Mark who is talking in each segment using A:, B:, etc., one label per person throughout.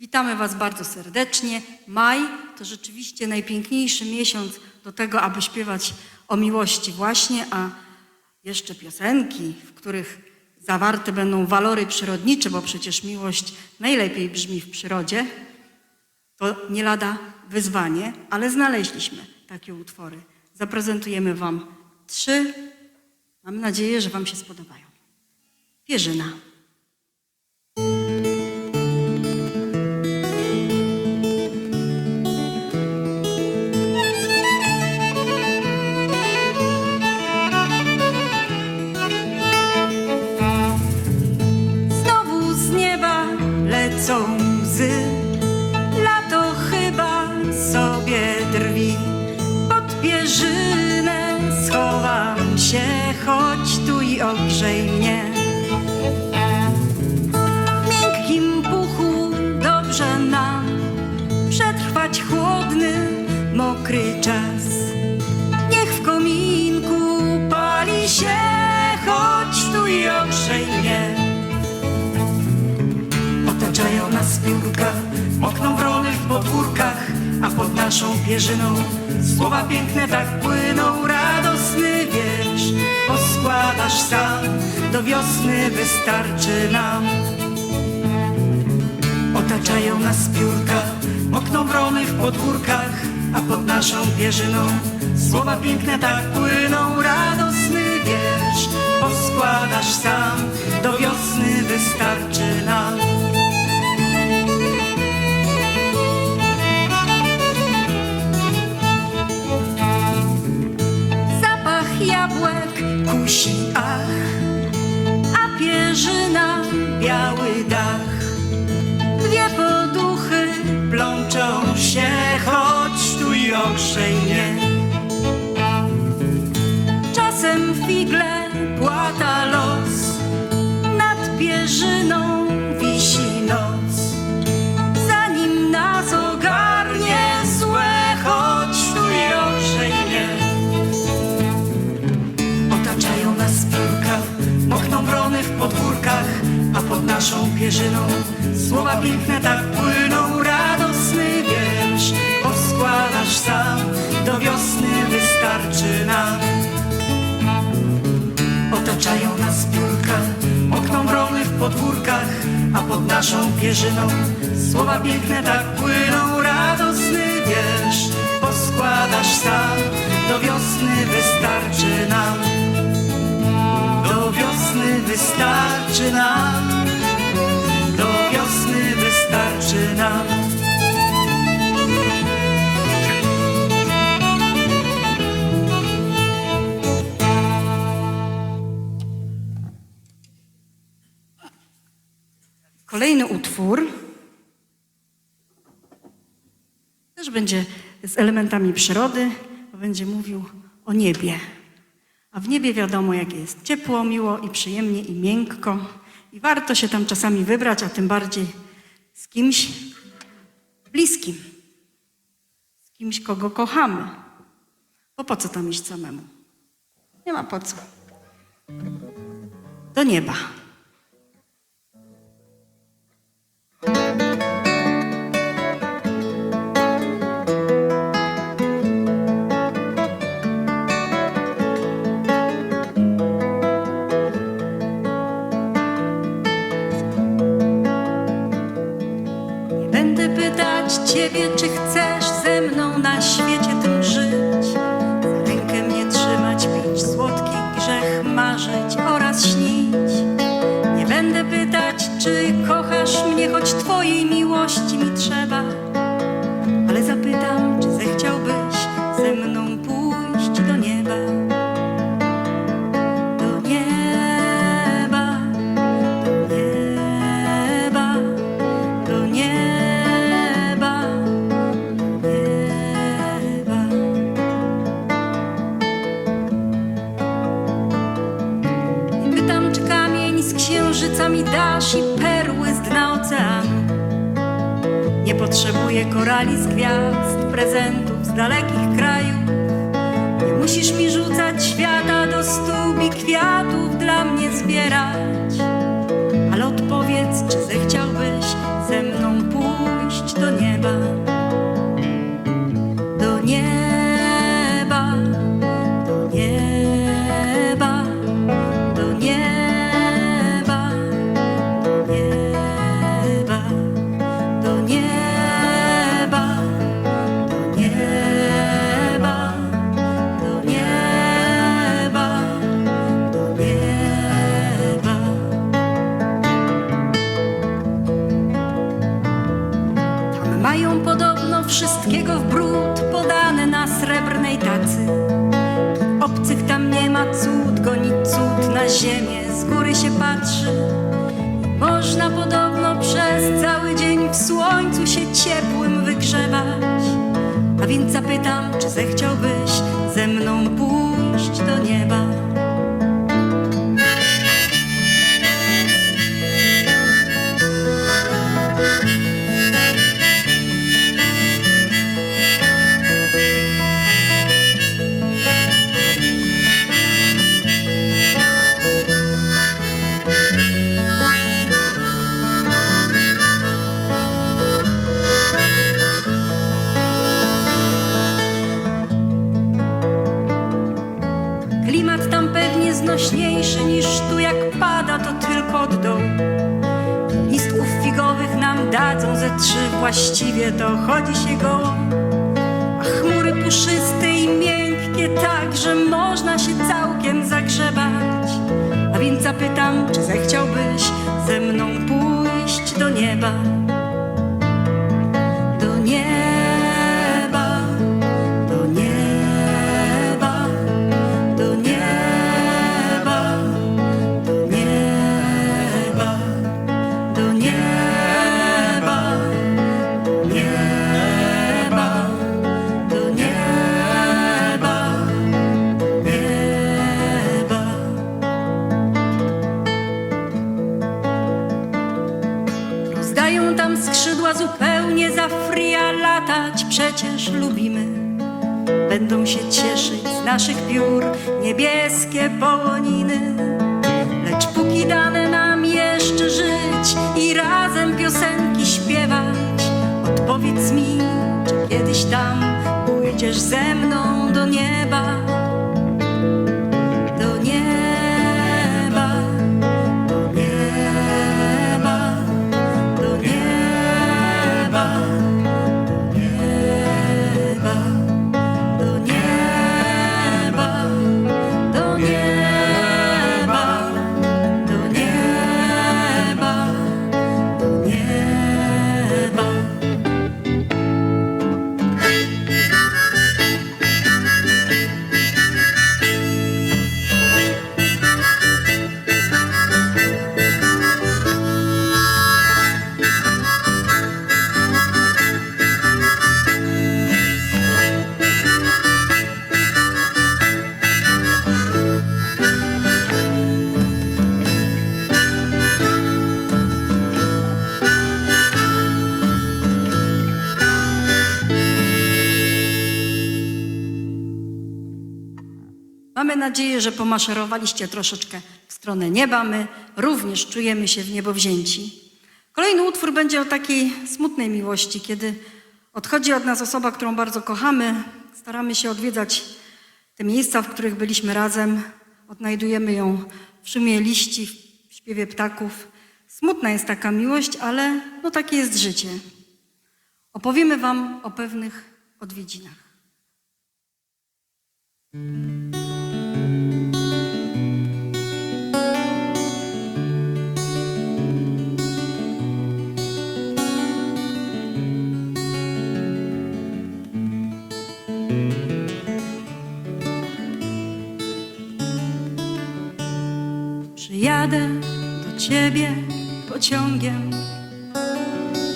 A: Witamy Was bardzo serdecznie. Maj to rzeczywiście najpiękniejszy miesiąc do tego, aby śpiewać o miłości właśnie, a jeszcze piosenki, w których zawarte będą walory przyrodnicze, bo przecież miłość najlepiej brzmi w przyrodzie, to nie lada wyzwanie, ale znaleźliśmy takie utwory. Zaprezentujemy Wam trzy. Mam nadzieję, że Wam się spodobają. Pierzyna. Mokry czas. Niech w kominku pali się, chodź tu i ogrzej mnie. Otaczają nas piórka, mokną wrony w podwórkach, a pod naszą pierzyną słowa piękne tak płyną, radosny wiersz poskładasz sam, do wiosny wystarczy nam. Otaczają nas piórka, mokną wrony w podwórkach, a pod naszą pierzyną słowa piękne tak płyną, radosny wiersz poskładasz sam, do wiosny wystarczy nam. Czasem figle płata los, nad pierzyną wisi noc. Zanim nas ogarnie złe, chodź tu i ogrzej mnie. Otaczają nas piórka, mokną wrony w podwórkach, a pod naszą pierzyną słowa piękne tak płyną, pod naszą pierzyną. Słowa piękne tak płyną, radosny wiersz poskładasz sam, do wiosny wystarczy nam. Do wiosny wystarczy nam, też będzie z elementami przyrody, bo będzie mówił o niebie. A w niebie wiadomo, jak jest ciepło, miło i przyjemnie i miękko. I warto się tam czasami wybrać, a tym bardziej z kimś bliskim, z kimś, kogo kochamy. Bo po co tam iść samemu? Nie ma po co. Do nieba. Ciebie, czy chcesz potrzebuję korali z gwiazd, prezentów z dalekich krajów. Nie musisz mi rzucać świata do stóp i kwiatów dla mnie zbierać. Ale odpowiedz, czy zechciałbyś ze mną pójść wszystkiego w brud podane na srebrnej tacy. Obcych tam nie ma cud, goni cud na ziemię, z góry się patrzy. Można podobno przez cały dzień w słońcu się ciepłym wygrzewać. A więc zapytam, czy zechciałbyś ze mną pójść do nieba? To tylko od dołu. Listków figowych nam dadzą ze trzy, właściwie to chodzi się goło. A chmury puszyste i miękkie, tak, że można się całkiem zagrzebać. A więc zapytam, czy zechciałbyś ze mną pójść do nieba? Będą się cieszyć z naszych piór niebieskie połoniny. Lecz póki dane nam jeszcze żyć i razem piosenki śpiewać, odpowiedz mi, czy kiedyś tam pójdziesz ze mną Mamy nadzieję, że pomaszerowaliście troszeczkę w stronę nieba. My również czujemy się w niebo wzięci. Kolejny utwór będzie o takiej smutnej miłości, kiedy odchodzi od nas osoba, którą bardzo kochamy. Staramy się odwiedzać te miejsca, w których byliśmy razem. Odnajdujemy ją w szumie liści, w śpiewie ptaków. Smutna jest taka miłość, ale no takie jest życie. Opowiemy Wam o pewnych odwiedzinach. Do ciebie pociągiem,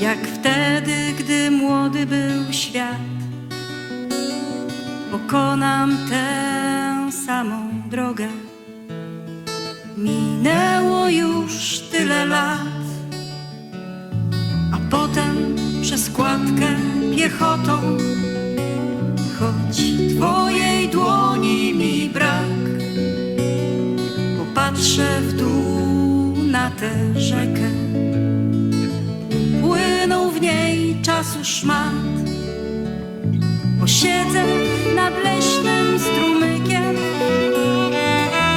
A: jak wtedy, gdy młody był świat. Pokonam tę samą drogę. Minęło już tyle lat, a potem przez kładkę piechotą, choć twojej dłoni mi brak. Popatrzę w dół na tę rzekę. Płynął w niej czasu szmat. Posiedzę nad leśnym strumykiem.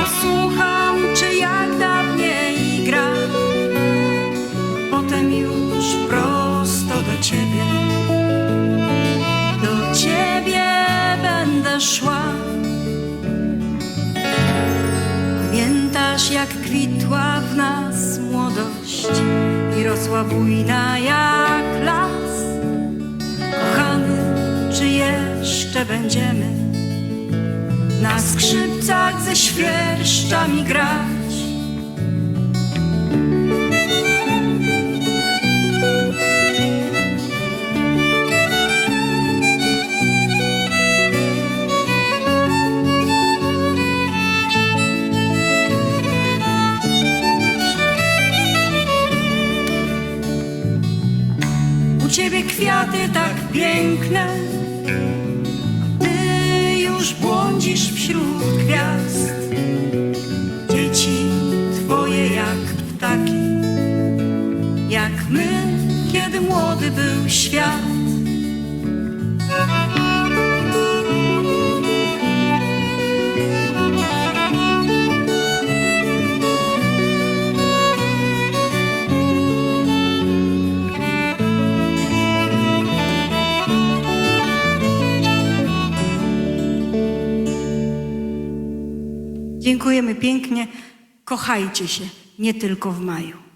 A: Posłucham, czy jak dawniej gra. Potem już prosto do ciebie. Do ciebie będę szła. Pamiętasz, jak kwitła i rosła bujna jak las? Kochany, czy jeszcze będziemy na skrzypcach ze świerszczami grać. Tak piękne, ty już błądzisz wśród gwiazd. Dzieci twoje jak ptaki, jak my, kiedy młody był świat. Dziękujemy pięknie. Kochajcie się, nie tylko w maju.